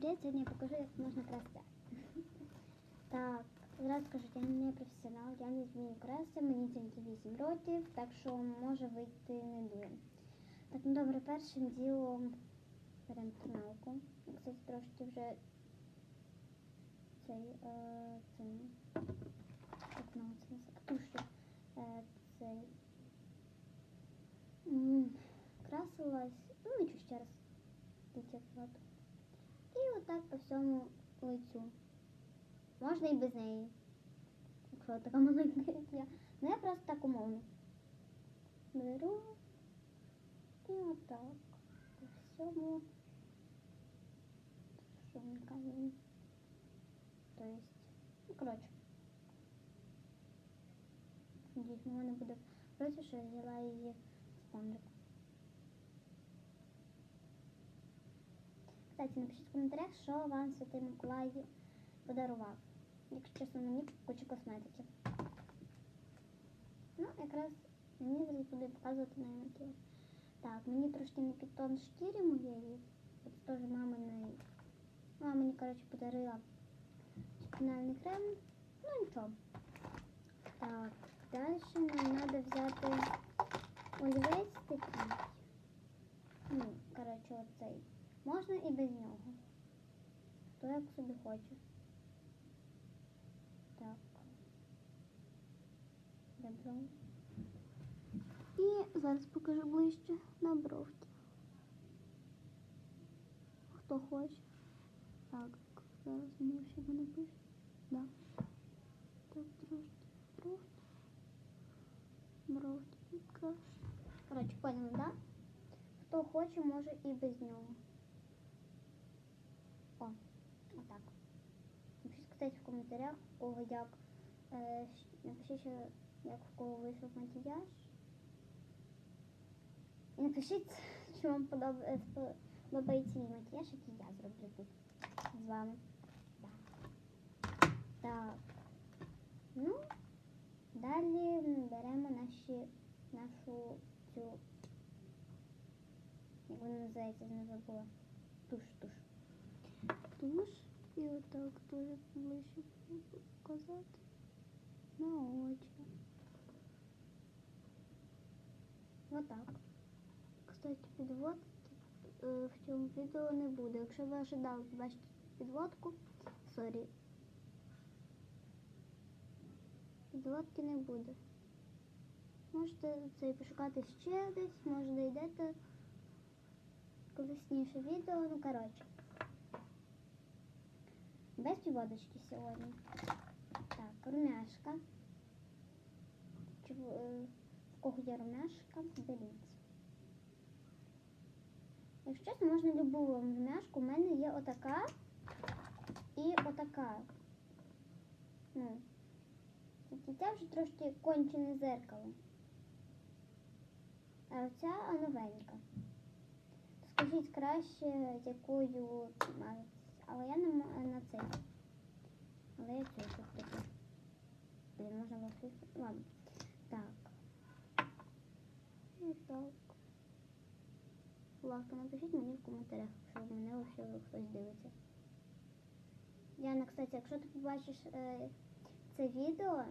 Привіт, сьогодні я покажу, як можна красти. Так, зразу скажу, я не професіонал, я не вмію красти, мені тільки 8 років, так що може вийти не дуже. Так, ну добре, першим ділом беремо тоналку. Кстати, трошки вже цей, е, цей? Тушу. Е, цей. М, Красилась, ну нічого ще раз. Дитя воду. І отак по всьому лицю. Можна і без неї. Якщо така маленька, як я. Ну я просто так умовно. Беру і отак. По всьому. Що він камінь. То есть, ну коротше. Надіюсь, в мене буде проти, що я взяла її спонжик. Кстати, напишіть в коментарях, що вам Святий Миколай подарував. Якщо чесно, мені кучу косметики. Ну, якраз мені зараз буде показувати на макіяж. Так, мені трошки не під тон шкіри моєї. Це теж маминої. Мама мені, коротше, подарила спінальний крем. Ну нічого. Так, далі нам треба взяти олівець такий. Ну, коротше, оцей. Можна і без нього. Хто як собі хоче. Так. Добро. І зараз покажу ближче на бровки. Хто хоче. Так, зараз мені ще не напише. Да. Так, трошки бровки. Бровки. Коротше, поняли, да? Хто хоче, може і без нього. О, отак. Напишіть, в коментарях, кого як. Е, напишіть, як в кого вийшов макіяж. І напишіть, що вам подобає, сподобається мій макіяж, який я зроблю тут з вами. Так. Так. Ну, далі беремо наші, нашу цю, як вона називається, не забула. Туш, туш туш і отак теж ближче показати на очі. Отак. Кстати, підводки е, в цьому відео не буде. Якщо ви ожидали побачити підводку, сорі. Підводки не буде. Можете це пошукати ще десь, може дійдете колесніше відео, ну коротше. Без підводочки сьогодні. Так, румяшка. Чи в кого є румяшка, беріть. Якщо чесно, можна любу румяшку. У мене є отака і отака. Ну, ця вже трошки кончене зеркало. А оця новенька. Скажіть краще, якою мати. Але я не на цей. Але я цю тут. Блін, можна було Ладно. Так. І так. Будь напишіть мені в коментарях, якщо мене ще хтось дивиться. Яна, кстати, якщо ти побачиш е, це відео,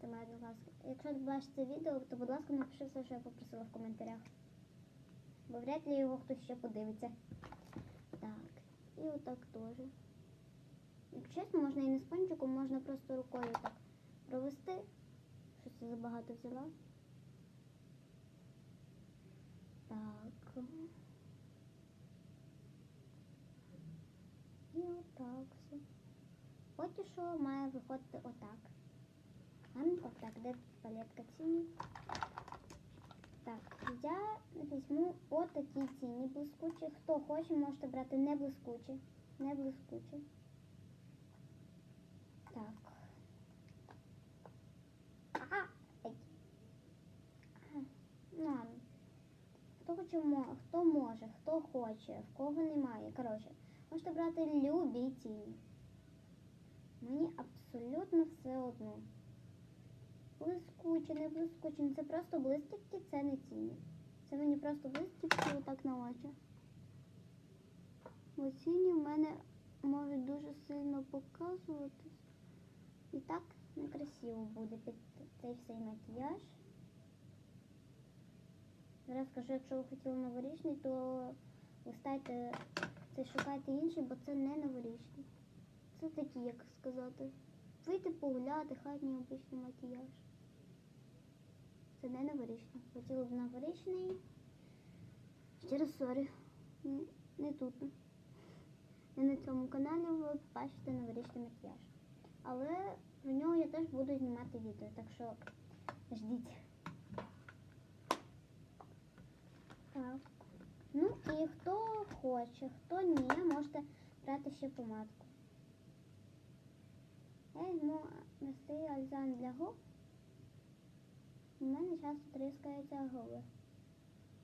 це моя будь ласка. Якщо ти побачиш це відео, то будь ласка напиши все, що я попросила в коментарях. Бо вряд ли його хтось ще подивиться. Так. І отак теж. Якщо чесно, можна і не спонжиком, можна просто рукою так провести. Щось я забагато взяла. Так. І отак все. Поки що має виходити отак. Гарненько, так, де тут палетка ціні? Я візьму отакі ціні блискучі. Хто хоче, можете брати не блискучі. Не блискучі. Так. Ага. Ну. Хто хоче, хто може, хто хоче, в кого немає. Коротше, можете брати любі ціні. Мені абсолютно все одно. Блискуче, не блискуче. Ну, Це просто блискітки, це не тіні. Це мені просто вистачило так на очі. Бо тіні в мене можуть дуже сильно показуватись. І так некрасиво буде під цей всей макіяж. Зараз скажу, якщо ви хотіли новорічний, то листайте, це шукайте інший, бо це не новорічний. Це такий, як сказати. Вийти погуляти, хатній обичний макіяж. Це не новорічний. Хотіли б новорічний. Раз сорі. Не тут. Не на цьому каналі ви бачите новорічний макіяж. Але про нього я теж буду знімати відео, так що ждіть. Так. Ну і хто хоче, хто ні, можете брати ще помадку. Я візьму нести альзан для губ. У мене часто тріскаються губи.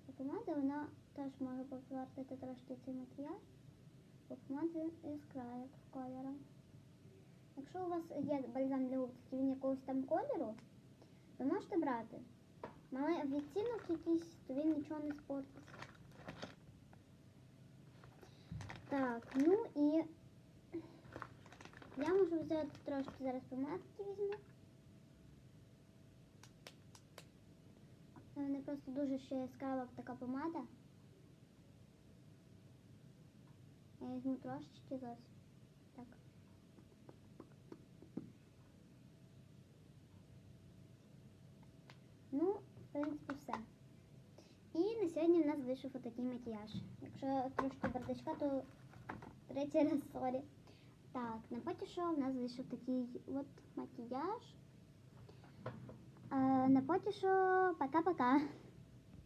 А помада вона теж може пофартити трошки цей макіяж, бо помада яскрава кольором. Якщо у вас є бальзам для губ, він якогось там кольору, ви можете брати. Але відтінок якийсь, то він нічого не спортить. Так, ну і я можу взяти трошки зараз помадки візьму. Мене просто дуже ще яскрава така помада. Я візьму трошечки зовсім. Так. Ну, в принципі, все. І на сьогодні в нас вийшов отакий макіяж. Якщо трошки бардачка, то третій раз сорі. Так, на потішо в нас вийшов такий от макіяж. Е, на потішо пока-пока.